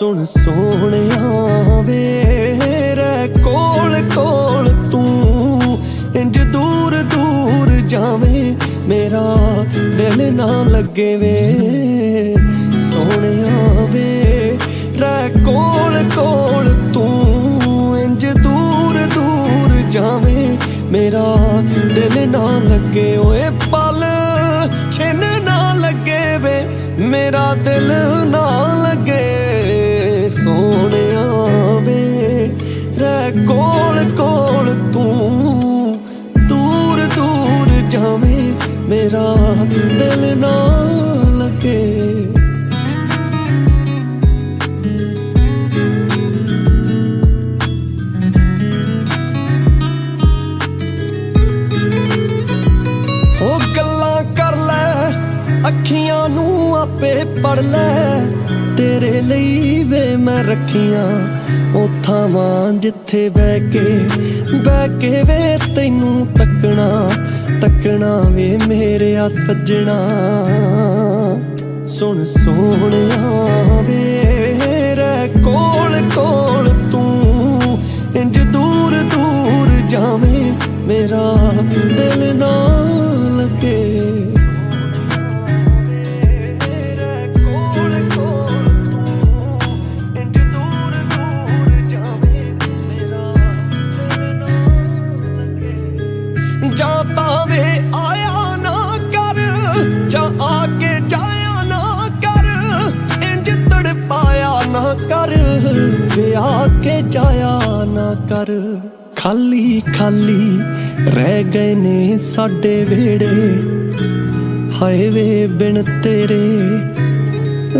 ਸੁਣ ਸੋਹਣਿਆ ਵੇ ਰੇ ਕੋਲ ਕੋਲ ਤੂੰ ਇੰਜ ਦੂਰ ਦੂਰ ਜਾਵੇਂ, ਮੇਰਾ ਦਿਲ ਨਾ ਲੱਗੇ ਵੇ ਸੋਹਣਿਆ ਵੇ ਰਹਿ ਕੋਲ ਕੋਲ ਤੂੰ ਇੰਜ ਦੂਰ ਦੂਰ ਜਾਵੇਂ, ਮੇਰਾ ਦਿਲ ਨਾ ਲੱਗੇ। ਓਏ ਪਲ, ਛਿਨ ਨਾ ਲੱਗੇ ਵੇ ਮੇਰਾ ਦਿਲ ਨਾ ਸੋਹਣਿਆ ਵੇ। ਰਹਿ ਕੋਲ ਕੋਲ ਤੂੰ, ਦੂਰ ਦੂਰ ਜਾਵੇਂ, ਮੇਰਾ ਦਿਲ ਨਾ ਲੱਗੇ। ਉਹ ਗੱਲਾਂ ਕਰ ਲੈ, ਅੱਖੀਆਂ ਨੂੰ ਆਪੇ ਪੜ ਲੈ। ਤੇਰੇ ਲਈ ਵੇ ਮੈਂ ਰੱਖੀਆਂ ਉਹ ਥਾਵਾਂ ਜਿੱਥੇ ਬਹਿ ਕੇ ਬਹਿ ਕੇ ਵੇ ਤੈਨੂੰ ਤੱਕਣਾ ਤੱਕਣਾ ਵੇ ਮੇਰਿਆ ਸੱਜਣਾ। ਸੁਣ ਸੋਹਣਿਆ ਵੇ ਰਹਿ ਕੋਲ ਕੋਲ ਤੂੰ, ਇੰਜ ਦੂਰ ਦੂਰ ਜਾਵੇਂ ਮੇਰਾ ਦਿਲ ਨਾ। ਜਾਂ ਤਾਂ ਵੇ, ਆਇਆ ਨਾ ਕਰ। ਜਾਂ ਆ ਕੇ ਜਾਇਆ ਨਾ ਕਰ। ਇੰਜ ਤੜਪਾਇਆ ਨਾ ਕਰ। ਵੇ ਆ ਕੇ ਜਾਇਆ ਨਾ ਕਰ। ਖਾਲੀ ਖਾਲੀ ਰਹਿ ਗਏ ਨੇ ਸਾਡੇ ਵੇੜੇ ਹਾਏ ਵੇ ਬਿਨ ਤੇਰੇ।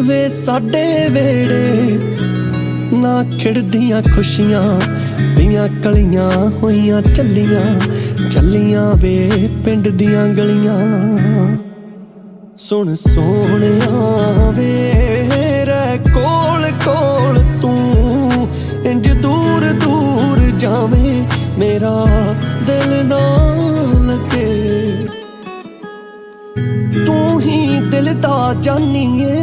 ਵੇ ਸਾਡੇ ਵੇੜੇ ਨਾ ਖਿੜਦੀਆਂ ਖੁਸ਼ੀਆਂ ਦੀਆਂ ਕਲੀਆਂ ਹੋਈਆਂ ਚੱਲੀਆਂ ਚੱਲੀਆਂ ਵੇ ਪਿੰਡ ਦੀਆਂ ਗਲੀਆਂ। ਸੁਣ ਸੋਹਣਿਆ ਵੇ, ਰਹਿ ਕੋਲ ਕੋਲ ਤੂੰ, ਇੰਜ ਦੂਰ ਦੂਰ ਜਾਵੇਂ ਮੇਰਾ ਤੂੰ ਹੀ ਦਿਲ ਦਾ ਜਾਨੀਏ,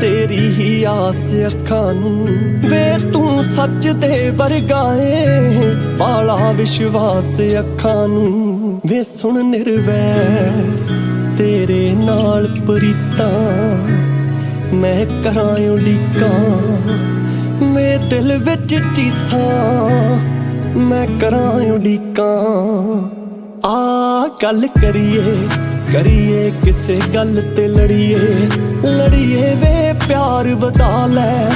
ਤੇਰੀ ਹੀ ਆਸ ਅੱਖਾਂ ਨੂੰ। ਵੇ ਤੂੰ ਸੱਚ ਦੇ ਵਰਗਾਏ ਪਾਲਾ ਵਿਸ਼ਵਾਸ ਅੱਖਾਂ ਨੂੰ। ਵੇ ਸੁਣ ਨਿਰਵੈ, ਤੇਰੇ ਨਾਲ ਪ੍ਰੀਤਾਂ, ਮੈਂ ਕਰਾਂ ਉਡੀਕਾਂ। ਮੇ ਦਿਲ ਵਿੱਚ ਚੀਸਾਂ, ਮੈਂ ਕਰਾਂ ਉਡੀਕਾਂ। ਆ ਗੱਲ ਕਰੀਏ ਕਰੀਏ ਕਿਸੇ ਗੱਲ ਤੇ ਲੜੀਏ ਲੜੀਏ ਵੇ ਪਿਆਰ ਵਧਾ ਲੈ।